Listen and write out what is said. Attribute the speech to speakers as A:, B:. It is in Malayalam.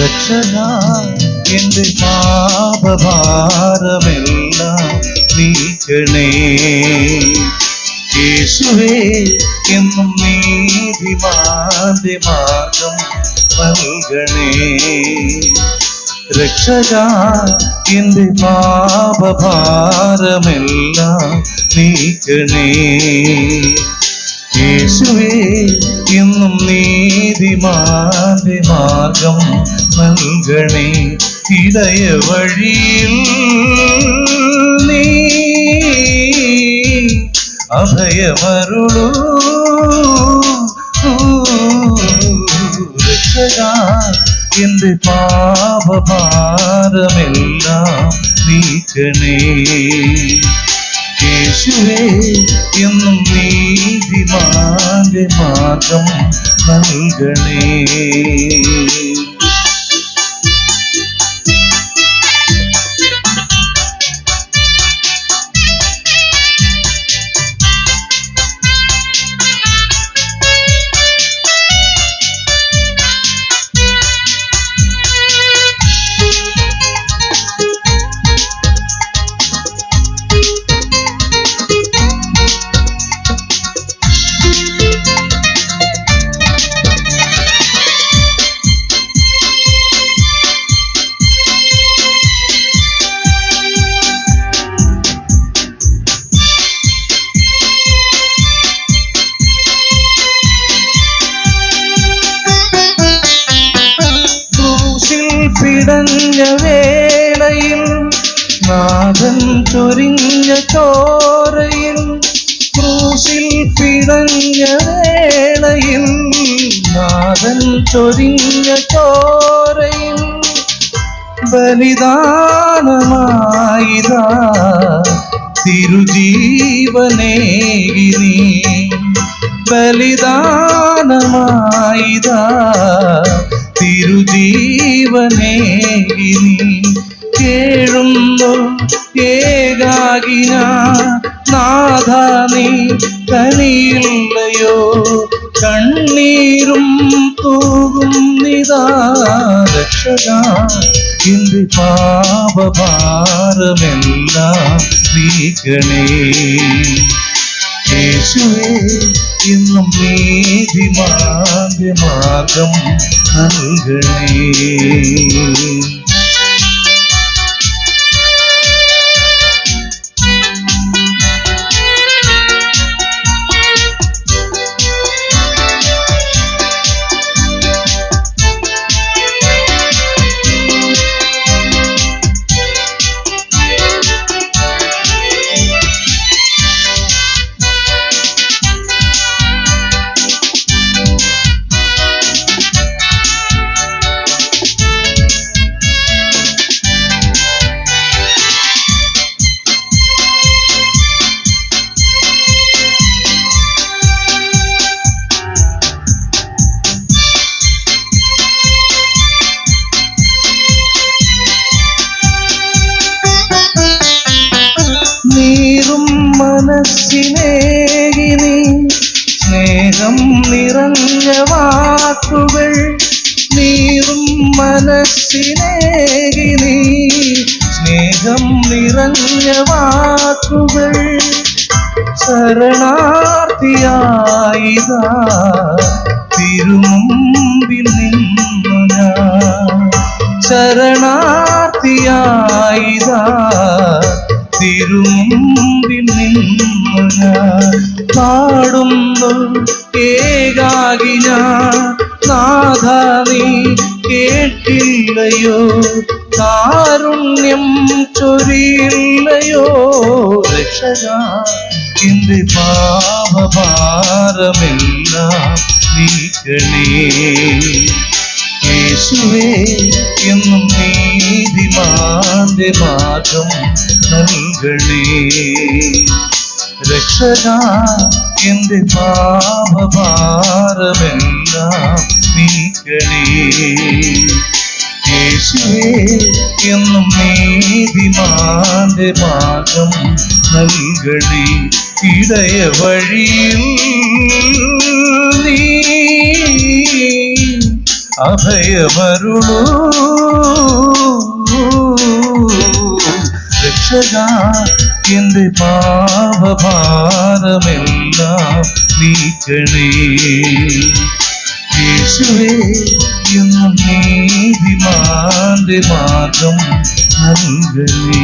A: രക്ഷക എന്റെ പാപഭാരമെല്ലാം നീക്കണേ യേശുവേ എന്നും നീതിമാന്റെ മാർഗം നൽകണേ. രക്ഷക എന്റെ പാപഭാരമെല്ലാം നീക്കണേ യേശുവേ എന്നും നീതിമാന്റെ മാർഗം നൽകണേ ഇടയ വഴിയിൽ നീ അഭയമരുളൂ. എന്റെ പാപഭാരമെല്ലാം നീക്കണേ. യേശുവേ എന്നും നീതിമാന്റെ മാർഗം നൽകണേ. പിടഞ്ഞ വേളയിൽ നാഥൻ ചൊരിഞ്ഞ ചോരയിൽ ക്രൂശിൽ പിടഞ്ഞ വേളയിൽ നാഥൻ ചൊരിഞ്ഞ ചോരയിൽ ബലിദാനമായിതാ തിരുജീവനേ നീ ബലിദാനമായിതാ തിരുജീവനേകി നീ കേഴുന്നു ഏകാകിന. നാഥ നീ തനിയില്ലയോ? കണ്ണീരും തൂകും നിതാ രക്ഷക. എന്റെ പാപഭാരമെല്ലാം നീക്കണേ യേശുവേ ഇന്നും നീതി മാർഗമാർഗം നൽകണേ. മനസ്സിനേകിനി സ്നേഹം നിറഞ്ഞ വാക്കുകൾ നീറും മനസ്സിനേകിനി. സ്നേഹം നിറഞ്ഞ വാക്കുകൾ ശരണാർത്ഥിയായിതാ. തിരുമുമ്പിൽ നിന്നു ഞാൻ ശരണാർത്ഥിയായിതാ. തിരുമുമ്പിൽ നിന്നു പാടുന്നു ഏകാകിന നാഥ കേട്ടില്ലയോ? കാരുണ്യം ചൊരിയില്ലയോ? രക്ഷക എന്റെ പാപഭാരമെല്ലാം. നീക്കണേ എന്നും നീതിമാന്റെ മാർഗം നൽകണേ. രക്ഷക എന്റെ പാപഭാരമെല്ലാം നീക്കണേ യേശുവേ എന്നും നീതിമാന്റെ മാർഗം നൽകണേ ഇടയ വഴിയിൽ നീ അഭയമരുളൂ. രക്ഷക എന്റെ പാപഭാരമെല്ലാം നീക്കണേ. യേശുവേ എന്നും നീതിമാന്റെ മാർഗം നൽകണേ.